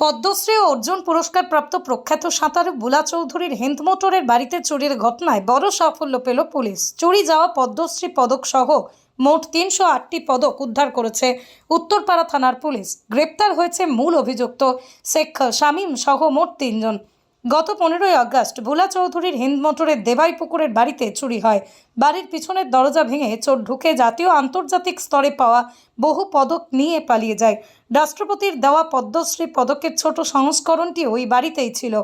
পদ্মশ্রী ও অর্জুন পুরস্কার প্রাপ্ত প্রখ্যাত সাঁতারু বুলা চৌধুরীর হেন্দ মোটরের বাড়িতে চুরির ঘটনায় বড় সাফল্য পেল পুলিশ। চুরি যাওয়া পদ্মশ্রী পদক সহ মোট তিনশো আটটি পদক উদ্ধার করেছে উত্তরপাড়া থানার পুলিশ। গ্রেপ্তার হয়েছে মূল অভিযুক্ত শেখ শামীম সহ মোট তিনজন। গত পনেরোই আগস্ট ভোলা চৌধুরীর হিন্দ মোটরের দেবাই পুকুরের বাড়িতে চুরি হয়। বাড়ির পিছনের দরজা ভেঙে চোর ঢুকে জাতীয় আন্তর্জাতিক স্তরে পাওয়া বহু পদক নিয়ে পালিয়ে যায়। রাষ্ট্রপতির দেওয়া পদ্মশ্রী পদকের ছোট সংস্করণটি ওই বাড়িতেই ছিল।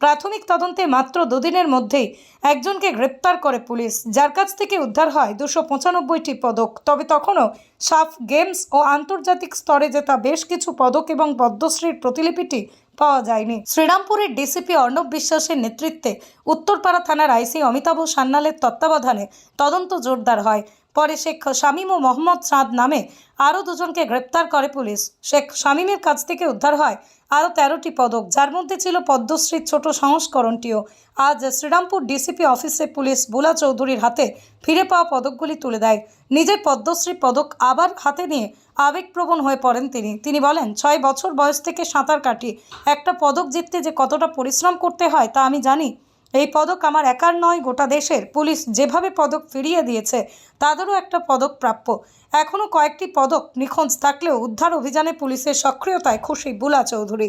প্রাথমিক তদন্তে মাত্র দুদিনের মধ্যেই একজনকে গ্রেপ্তার করে পুলিশ, যার কাছ থেকে উদ্ধার হয় দুশো পঁচানব্বইটি পদক। তবে তখনও সাফ গেমস ও আন্তর্জাতিক স্তরে জেতা বেশ কিছু পদক এবং পদ্মশ্রীর প্রতিলিপিটি পাওয়া যায়নি। শ্রীরামপুরের ডিসিপি অর্ণব বিশ্বাসের নেতৃত্বে উত্তরপাড়া থানার আইসি অমিতাভ সান্যালের তত্ত্বাবধানে তদন্ত জোরদার হয়। পরে শেখ শামীম ও মোহাম্মদ চাঁদ নামে আরও দুজনকে গ্রেপ্তার করে পুলিশ। শেখ শামীমের কাছ থেকে উদ্ধার হয় আরও তেরোটি পদক, যার মধ্যে ছিল পদ্মশ্রীর ছোট সংস্করণটিও। আজ শ্রীরামপুর ডিসিপি অফিসে পুলিশ বুলা চৌধুরীর হাতে ফিরে পাওয়া পদকগুলি তুলে দেয়। নিজের পদ্মশ্রী পদক আবার হাতে নিয়ে আবেগপ্রবণ হয়ে পড়েন তিনি। তিনি বলেন, ছয় বছর বয়স থেকে সাঁতার কাটি। একটা পদক জিততে যে কতটা পরিশ্রম করতে হয় তা আমি জানি। এই পদক আমার একার নয়, গোটা দেশের। পুলিশ যেভাবে পদক ফিরিয়ে দিয়েছে, তাদেরও একটা পদক প্রাপ্য। এখনও কয়েকটি পদক নিখোঁজ থাকলেও উদ্ধার অভিযানে পুলিশের সক্রিয়তায় খুশি বুলা চৌধুরী।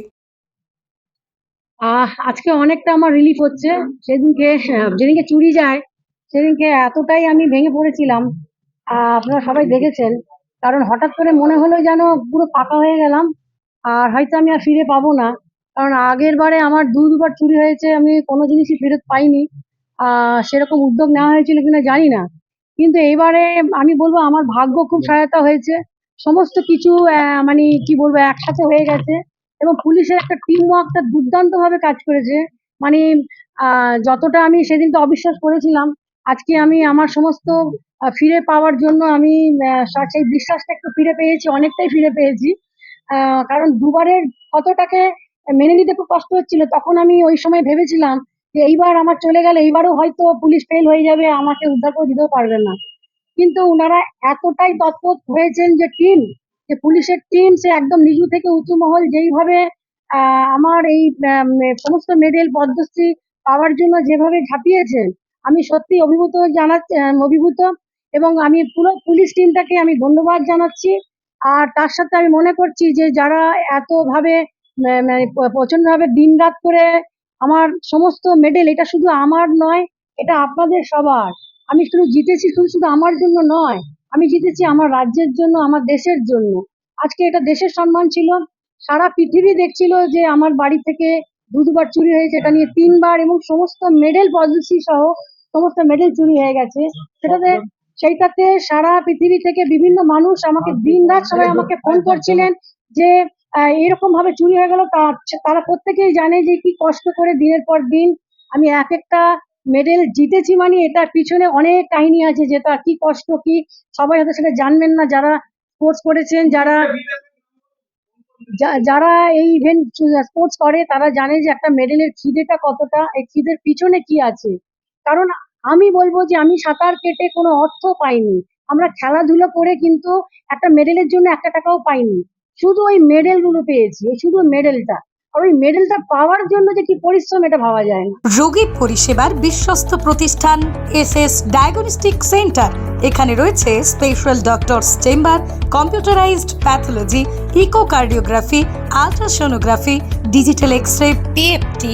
আজকে অনেকটা আমার রিলিফ হচ্ছে। সেদিনকে যেদিনকে চুরি যায় সেদিনকে এতটাই আমি ভেঙে পড়েছিলাম আপনারা সবাই দেখেছেন, কারণ হঠাৎ করে মনে হলো যেন পুরো পাকা হয়ে গেলাম, আর হয়তো আমি আর ফিরে পাবো না, কারণ আগের বারে আমার দু দুবার চুরি হয়েছে, আমি কোনো জিনিসই ফেরত পাইনি সেরকম উদ্যোগ নেওয়া হয়েছিল কিনা জানি না, কিন্তু এইবারে আমি বলব আমার ভাগ্য খুব সহায়তা হয়েছে, সমস্ত কিছু মানে কি বলব, একসাথে হয়ে গেছে, এবং পুলিশের একটা টিম ওয়ার্কটা দুর্দান্ত ভাবে কাজ করেছে মানে যতটা আমি সেদিন তো অবিশ্বাস করেছিলাম আজকে আমি আমার সমস্ত ফিরে পাওয়ার জন্য আমি সেই বিশ্বাসটা একটু ফিরে পেয়েছি, অনেকটাই ফিরে পেয়েছি। কারণ দুবারের কতটাকে মেনে নিতে খুব কষ্ট হচ্ছিল, তখন আমি ওই সময় ভেবেছিলাম যে এইবার আমার চলে গেলে এইবারও হয়তো পুলিশ ফেল হয়ে যাবে, আমাকে উদ্ধার করে দিতেও পারবে না। কিন্তু ওনারা এতটাই তৎপর হয়েছেন যে টিম যে পুলিশের টিম সে একদম নিচু থেকে উঁচু মহল যেইভাবে আমার এই সমস্ত মেডেল পদ্মশ্রী পাওয়ার জন্য যেভাবে ঝাঁপিয়েছেন আমি সত্যি অভিভূত জানাচ্ছি অভিভূত এবং আমি পুরো পুলিশ টিমটাকে আমি ধন্যবাদ জানাচ্ছি। আর তার সাথে আমি মনে করছি যে যারা এত ভাবে মানে প্রচণ্ড ভাবে দিন রাত করে আমার সমস্ত মেডেল এটা শুধু আমার নয়, এটা আপনাদের সবার। আমি শুধু জিতেছি, শুধু শুধু আমার জন্য নয়, আমি জিতেছি আমার রাজ্যের জন্য, আমার দেশের জন্য। আজকে এটা দেশের সম্মান ছিল। সারা পৃথিবী দেখছিল যে আমার বাড়ি থেকে দু দুবার চুরি হয়েছে, এটা নিয়ে তিনবার এবং সমস্ত মেডেল পদ্মশ্রী সহ সমস্ত মেডেল চুরি হয়ে গেছে। সেটাতে সেইটাতে সারা পৃথিবী থেকে বিভিন্ন মানুষ আমাকে দিন রাত সবাই আমাকে ফোন করছিলেন যে এরকম ভাবে চুরি হয়ে গেল। তারা প্রত্যেকেই জানে যে কি কষ্ট করে দিনের পর দিন আমি এক একটা মেডেল জিতেছি মানে এটার পিছনে অনেক কাহিনী আছে যেটা কি কষ্ট কি সবাই হয়তো সেটা জানবেন না। যারা স্পোর্টস করেছেন, যারা যারা এই ইভেন্ট স্পোর্টস করে, তারা জানে যে একটা মেডেলের খিদেটা কতটা, এই খিদের পিছনে কি আছে। কারণ আমি বলব যে আমি সাঁতার কেটে কোনো অর্থ পাইনি। আমরা খেলাধুলো করে কিন্তু একটা মেডেলের জন্য একটা টাকাও পাইনি। শুধু ওই মেডেলগুলো পেয়েছি শুধু মেডেলটা আর ওই মেডেলটা পাওয়ার জন্য যে কি পরিশ্রম, এটা ভাবা যায় না। রোগী পরিষেবার বিশ্বস্ত প্রতিষ্ঠান এস এস ডায়াগনস্টিক সেন্টার। এখানে রয়েছে special doctors chamber, computerised pathology, echocardiography, ultrasonography, digital x ray PFT